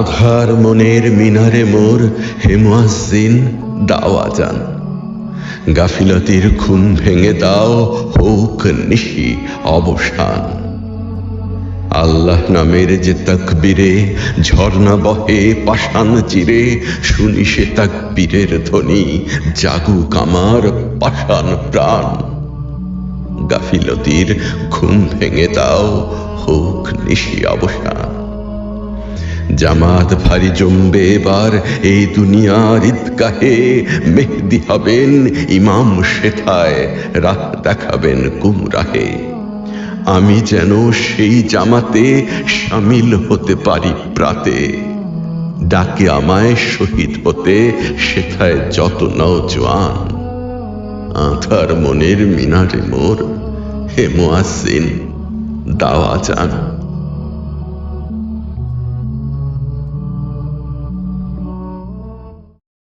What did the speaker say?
আধার মনের মিনারে মোর হেমাসিন দাওয়া যান। গাফিলতির খুন ভেঙে দাও, হোক নিশি অবসান। আল্লাহ নামের যে তকবীরে ঝর্ণা বহে পাশান চিরে, শুনি সে তকবীরের ধ্বনি জাগুক আমার পাশান প্রাণ। গাফিলতির ঘুম ভেঙে দাও, হোক নিশি অবসান জামাত ভারী জমবে এবার, এই দুনিয়ার ঈদগাহে মেহদি হবেন ইমাম শেথায় রাহ দেখাবেন কুমরাহে আমি যেন সেই জামাতে সামিল হতে পারি প্রাতে। ডাকে আমায় শহীদ হতে সেথায় যত নওজোয়ান আধার মনের মিনারে মোর হে মোয়াসিন দাওয়া যান